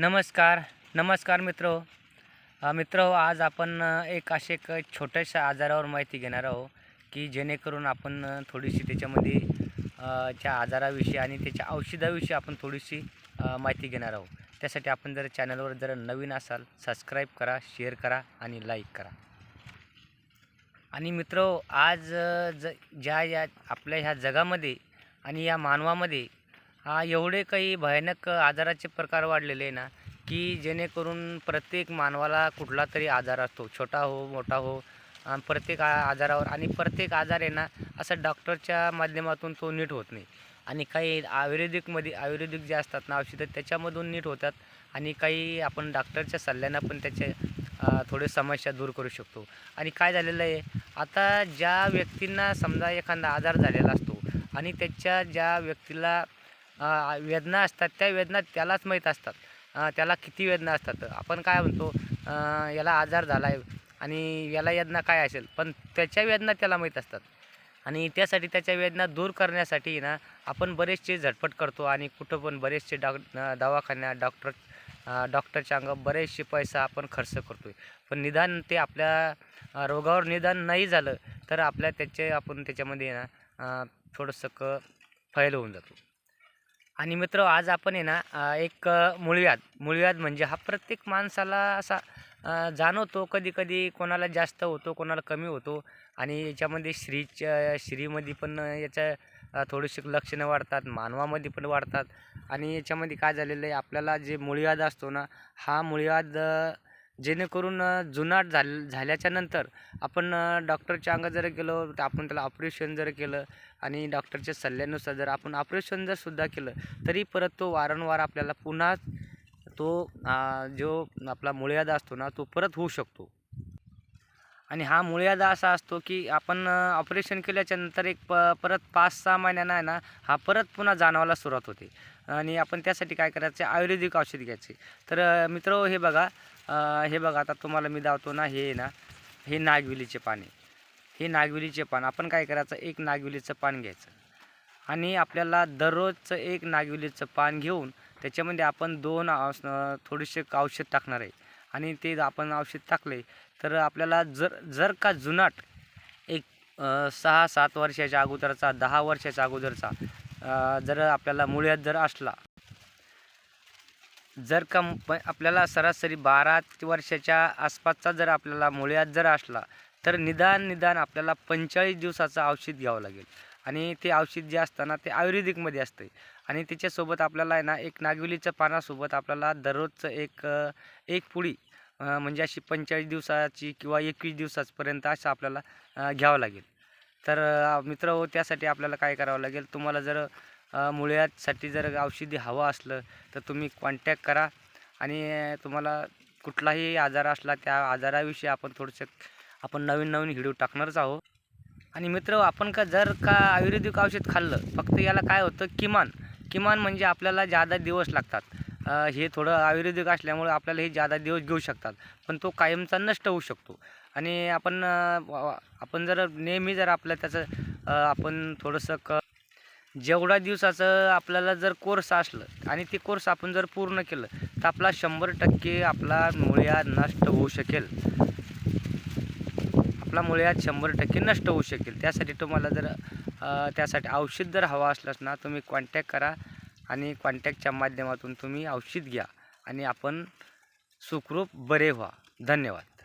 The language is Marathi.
नमस्कार नमस्कार मित्र. मित्र आज आपण एक असे एक छोट्याशा आजारावर माहिती घेणार आहोत की जेणेकरून आपण थोडीशी त्याच्यामध्ये त्या आजाराविषयी आणि त्याच्या औषधाविषयी आपण थोडीशी माहिती घेणार आहोत. त्यासाठी आपण जर चॅनलवर जर नवीन असाल सबस्क्राईब करा शेअर करा आणि लाईक करा. आणि मित्र आज ज ज्या या आपल्या ह्या जगामध्ये आणि या मानवामध्ये हा एवढे काही भयानक आजाराचे प्रकार वाढलेले आहे ना की जेणेकरून प्रत्येक मानवाला कुठला तरी आजार असतो छोटा हो मोठा हो प्रत्येक आजारावर आणि प्रत्येक आजार आहे ना असं डॉक्टरच्या माध्यमातून तो नीट होत नाही. आणि काही आयुर्वेदिकमध्ये आयुर्वेदिक जे असतात ना औषधं त्याच्यामधून नीट होतात आणि काही आपण डॉक्टरच्या सल्ल्यानं पण त्याचे थोडे समस्या दूर करू शकतो. आणि काय झालेलं आहे आता ज्या व्यक्तींना समजा एखादा आजार झालेला असतो आणि त्याच्या ज्या व्यक्तीला वेदना असतात त्या वेदना त्यालाच माहीत असतात. त्याला किती वेदना असतात? आपण काय म्हणतो? याला आजार झाला आहे आणि याला वेदना काय असेल? पण त्याच्या वेदना त्याला माहीत असतात. आणि त्यासाठी त्याच्या वेदना दूर करण्यासाठी ना आपण बरेचसे झटपट करतो आणि कुठं पण बरेचसे डॉक दवाखान्यात डॉक्टर डॉक्टरच्या अंग बरेचसे पैसा आपण खर्च करतो आहे पण निदान ते आपल्या रोगावर निदान नाही झालं तर आपल्या त्याचे आपण त्याच्यामध्ये ना थोडंसं क फैल होऊन जातो. आणि मित्र आज आपण आहे ना एक मूळव्याध. मूळव्याध म्हणजे हा प्रत्येक माणसाला असा जाणवतो कधी कधी कोणाला जास्त होतो कोणाला कमी होतो. आणि याच्यामध्ये स्त्रीच्या स्त्रीमध्ये पण याच्या थोडीशी लक्षणं वाढतात मानवामध्ये पण वाढतात. आणि याच्यामध्ये काय झालेलं आहे आपल्याला जे मूळव्याध असतो ना हा मूळव्याध जेणेकरून जुनाट झाल झाल्याच्यानंतर आपण डॉक्टरच्या अंगात जर गेलो तर आपण त्याला ऑपरेशन जर केलं आणि डॉक्टरच्या सल्ल्यानुसार जर आपण ऑपरेशन जर सुद्धा केलं तरी परत तो वारंवार आपल्याला पुन्हा तो जो आपला मुळव्याध असतो ना तो परत होऊ शकतो. आणि हा मुळव्याध असा असतो की आपण ऑपरेशन केल्याच्यानंतर एक प परत पाच सहा महिन्यानं आहे ना हा परत पुन्हा जाणवायला सुरुवात होते. आणि आपण त्यासाठी काय करायचं आयुर्वेदिक औषध घ्यायचे. तर मित्र हे बघा हे बघा आता तुम्हाला मी दावतो ना हे ना हे नागविलीचे पाने. हे नागविलीचे पान आपण काय करायचं एक नागविलीचं पान घ्यायचं. आणि आपल्याला दररोजचं एक नागविलीचं पान घेऊन त्याच्यामध्ये आपण दोन थोडेसे औषध टाकणार आहे. आणि ते आपण औषध टाकले तर आपल्याला जर जर का जुनाट एक सहा सात वर्षाच्या अगोदरचा दहा वर्षाच्या अगोदरचा जर आपल्याला मुळ्यात जर असला जर का आपल्याला सरासरी बारा वर्षाच्या आसपासचा जर आपल्याला मुळ्यात जर असला तर निदान निदान आपल्याला पंचेचाळीस दिवसाचं औषध घ्यावं लागेल. आणि ते औषध जे असतं ना ते आयुर्वेदिकमध्ये असतं आणि त्याच्यासोबत आपल्याला आहे ना एक नागवेलीच्या पानासोबत आपल्याला दररोजचं एक एक पुडी म्हणजे अशी पंचेचाळीस दिवसाची किंवा एकवीस दिवसापर्यंत असं आपल्याला घ्यावं लागेल. तर मित्र हो त्यासाठी आपल्याला काय करावं लागेल? तुम्हाला जर मुळ्यासाठी जर औषधी हवं असलं तर तुम्ही कॉन्टॅक्ट करा. आणि तुम्हाला कुठलाही आजार असला त्या आजाराविषयी आपण थोडंसं आपण नवीन नवीन व्हिडिओ टाकणारच आहोत. आणि मित्र आपण का जर का आयुर्वेदिक औषध खाल्लं फक्त याला काय होतं किमान किमान म्हणजे आपल्याला जादा दिवस लागतात. हे थोडं आयुर्वेदिक असल्यामुळे आपल्याला हे जादा दिवस घेऊ शकतात पण तो कायमचा नष्ट होऊ शकतो. आणि आपण आपण जर नेहमी जर आपलं त्याचं आपण थोडंसं क जेवढा दिवसाचं आपल्याला जर कोर्स असलं आणि ते कोर्स आपण जर पूर्ण केलं तर आपला शंभर टक्के आपला मुळ्या नष्ट होऊ शकेल. आपला मुळ्यात शंभर टक्के नष्ट होऊ शकेल. त्यासाठी तुम्हाला जर त्यासाठी औषध जर हवा असल्यास ना तुम्ही कॉन्टॅक्ट करा आणि कॉन्टॅक्टच्या माध्यमातून तुम्ही औषध घ्या आणि आपण सुखरूप बरे व्हा. धन्यवाद.